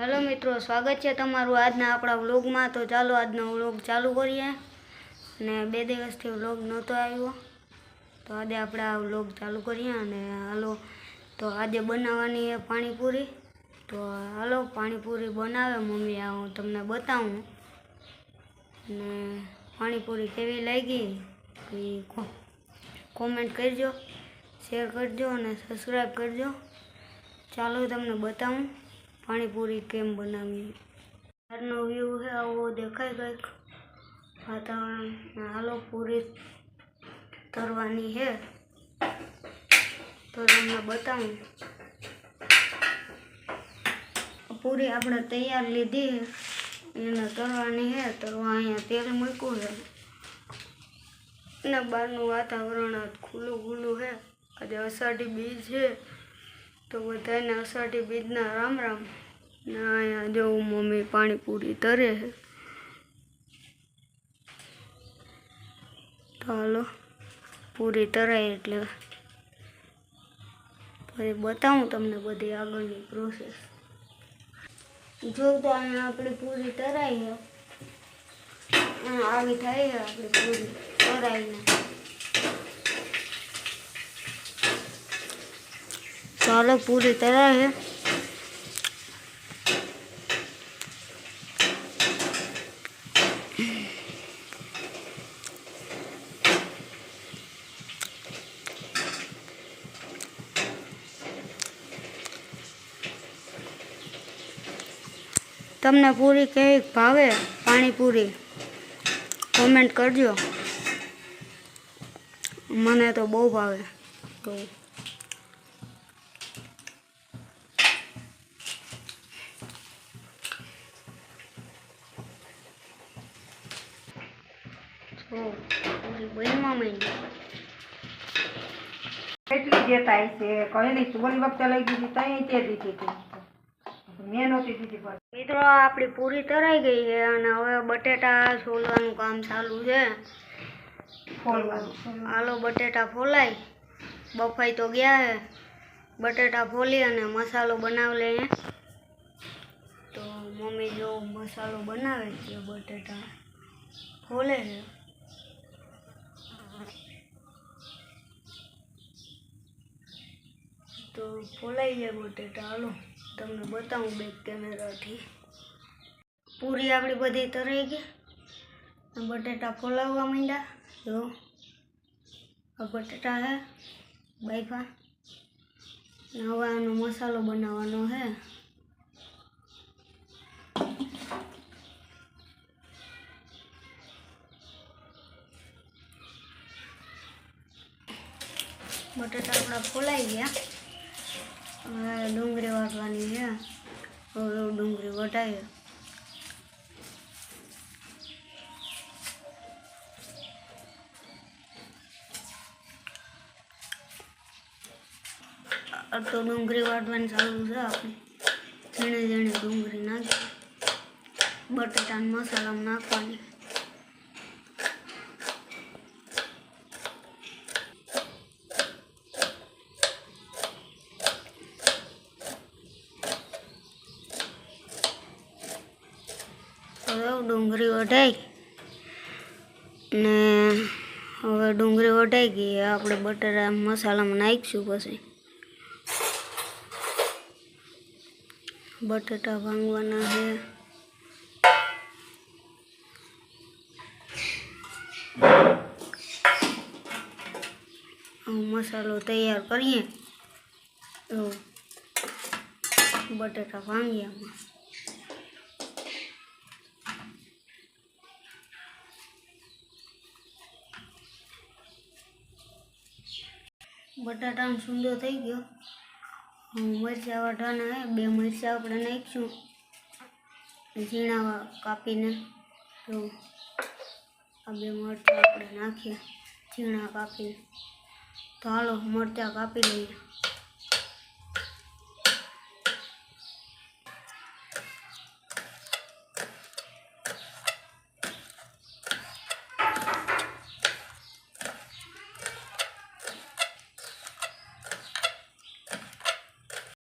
Hello મિત્રો, સ્વાગત છે તમારું આજના આપણા વ્લોગમાં. તો ચાલો આજનો વ્લોગ ચાલુ કરીએ. અને બે દિવસથી વ્લોગ નહોતો આવ્યો. તો આજે આપણે આ વ્લોગ ચાલુ કરીએ અને હાલો, તો આજે બનાવવાની છે પાણીપુરી. તો હાલો, પાણીપુરી બનાવે મમ્મી, આ હું તમને બતાવું. અને પાણીપુરી કેવી લાગી એ કોમેન્ટ કરજો શેર કરજો અને સબસ્ક્રાઈબ કરજો. ચાલો તમને બતાવું. પાણીપુરી કેમ બનાવી બહારનો વ્યૂ છે, આવો દેખાય કંઈક. વાતાવરણ હાલો પૂરી તરવાની છે. તો તમને બતાવું. પૂરી આપણે તૈયાર લીધી એને તરવાની છે, તરવા અહીંયા તેલ મૂક્યું છે. અને બહારનું વાતાવરણ ખુલ્લું ખુલ્લું છે. આજે અષાઢી બીજ છે. તો બધાને અષાઢી બીજના રામ રામ. ને અહીંયા જવું મમ્મી પાણીપુરી તરે છે. તો હાલો, પૂરી તરાય એટલે પછી બતાવું તમને બધી આગળની પ્રોસેસ જો તો અહીંયા આપણી પૂરી તરાઈ આવી થાય આપણી પૂરી તરાઈને. ચાલો પૂરી तरह है। તમને પૂરી કેવી ભાવે પાણીપુરી કોમેન્ટ કરજો મને તો બહુ ભાવે તો પૂરી બનવા માંડી કેટલી દેતા છે કઈ નહીં ઓલી વખતે લઈ દીધી તઈ તે દીધી હતી. મેં નહોતી દીધી પણ. મિત્રો આપણી પૂરી તરાઈ ગઈ છે અને હવે બટેટા છોલવાનું કામ ચાલુ છે. ફોલવાનું. આલો બટેટા ફોલાય. બફાઈ તો ગયા છે. બટેટા ફોલી અને મસાલો બનાવી લઈએ. તો મમ્મી જો મસાલો બનાવે છે બટેટા ફોલે છે. તો ફોલાઈ જાય બટેટા હાલો તમને બતાવું બેક કેમેરાથી. પૂરી આપણી બધી તરાઈ ગઈ. અને બટેટા ફોલાવવા માંડ્યા. જો. આ બટેટા છે બાયફા. ને હવે આનો મસાલો બનાવવાનો છે બટેટા આપણા ફોલાઈ ગયા. હવે ડુંગળી વાટવાની છે. હવે ડુંગળી વટાવી તો ડુંગળી વાટવાની ચાલુ છે આપણે. ઝીણે ઝીણે ડુંગળી નાખી. બટેટાને મસાલામાં નાખવાની. હવે ડુંગળી વઢાઈ ને હવે ડુંગળી વઢાઈ ગઈ. આપણે બટેટા મસાલામાં નાખીશું પછી. બટેટા ભાંગવાના છે. મસાલો તૈયાર કરીએ. બટેટા ભાંગીએ બટાટાનો સુંદર થઈ ગયો. મરચાં વાટવાના બે મરચાં આપણે નાખીશું. ઝીણા કાપીને તો આ બે મરચાં આપણે નાખીએ, ઝીણા કાપીને. તો હાલો, મરચાં કાપી લઈએ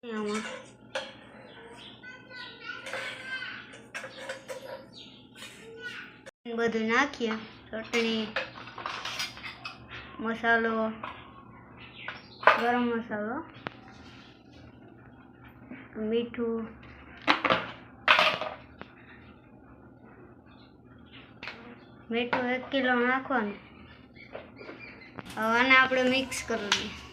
આમાં બધું નાખીએ, ચટણી, મસાલો, ગરમ મસાલો, મીઠું મીઠું એક કિલો નાખવાનું. હવે આને આપણે મિક્સ કરવાનું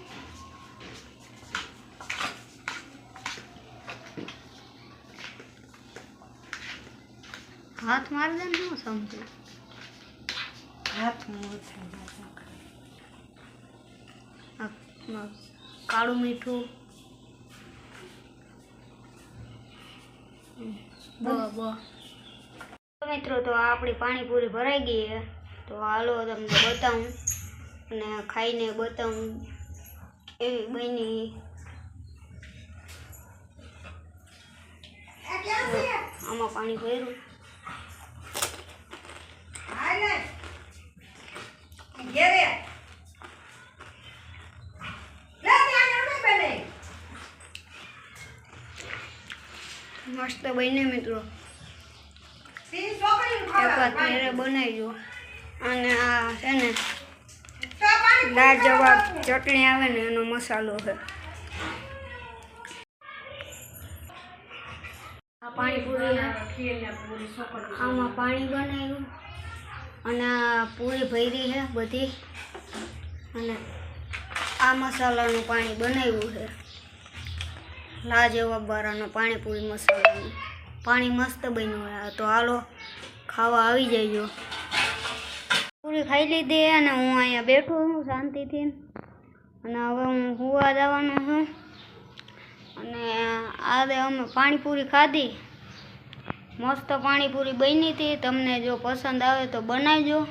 હાથ મારી દે ને શું સમજુ. હાથ કાળું મીઠું. બ બ. મિત્રો તો આપણી પાણીપુરી ભરાઈ ગઈ છે. તો હાલો તમને બતાવું અને ખાઈને બતાવું એવી બની. આમાં પાણી ભર્યું હાલે. ઘેરે. લે ત્યાં એમને બને. મસ્ત બને મિત્રો. તી છોકરીને એક ઘરે બનાવજો. અને આ છે ને લાજવાબ ચટણી આવે ને એનો મસાલો છે. આ પાણીપુરી. આમાં પાણી બનાવ્યું. અને પૂરી ભરી છે બધી. અને આ મસાલાનું પાણી બનાવ્યું છે. લાજવાબ વાળાનો પાણીપુરી મસાલાનું પાણી મસ્ત બન્યું હોય તો હાલો ખાવા આવી જજો. પૂરી ખાઈ લીધી અને હું અહીંયા બેઠું છું શાંતિથી. અને હવે હું હુવા જવાનો છું. અને આજે અમે પાણીપુરી ખાધી. મસ્ત પાણીપુરી બની હતી. તમને જો પસંદ આવે તો બનાવજો.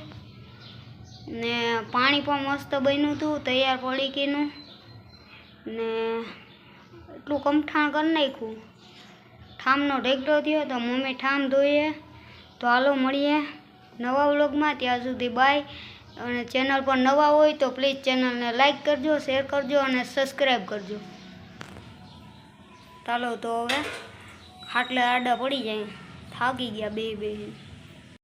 ને પાણી પણ મસ્ત બન્યું હતું, તૈયાર પડીકીનું. ને એટલું કમઠાણ કરી નાખ્યું. ઠામનો ઢેકડો થયો તો મમ્મી ઠામ ધોઈએ. તો હાલો મળીએ નવા વ્લોગમાં. ત્યાં સુધી બાય. અને ચેનલ પર નવા હોય તો પ્લીઝ ચેનલને લાઈક કરજો, શેર કરજો અને સબસ્ક્રાઈબ કરજો. ચાલો તો હવે ખાટલે આડા પડી જાય. થાકી ગયા બે બે